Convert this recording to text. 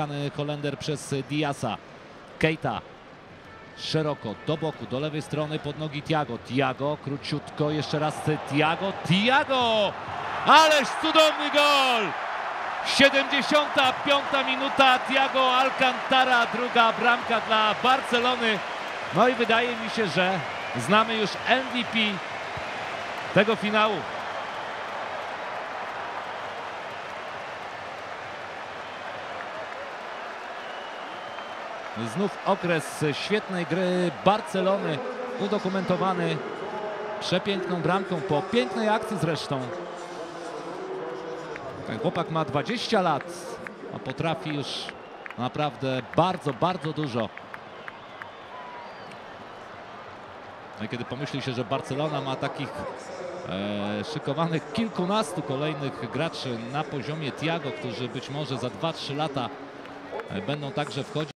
Kany Holender przez Diasa. Keita szeroko do boku, do lewej strony pod nogi Tiago. Tiago króciutko, jeszcze raz Tiago. Tiago! Ależ cudowny gol! 75 minuta Tiago Alcantara, druga bramka dla Barcelony. No i wydaje mi się, że znamy już MVP tego finału. Znów okres świetnej gry Barcelony udokumentowany przepiękną bramką po pięknej akcji zresztą. Ten chłopak ma 20 lat, a potrafi już naprawdę bardzo, bardzo dużo. No kiedy pomyśli się, że Barcelona ma takich e, szykowanych kilkunastu kolejnych graczy na poziomie Tiago, którzy być może za 2-3 lata e, będą także wchodzić.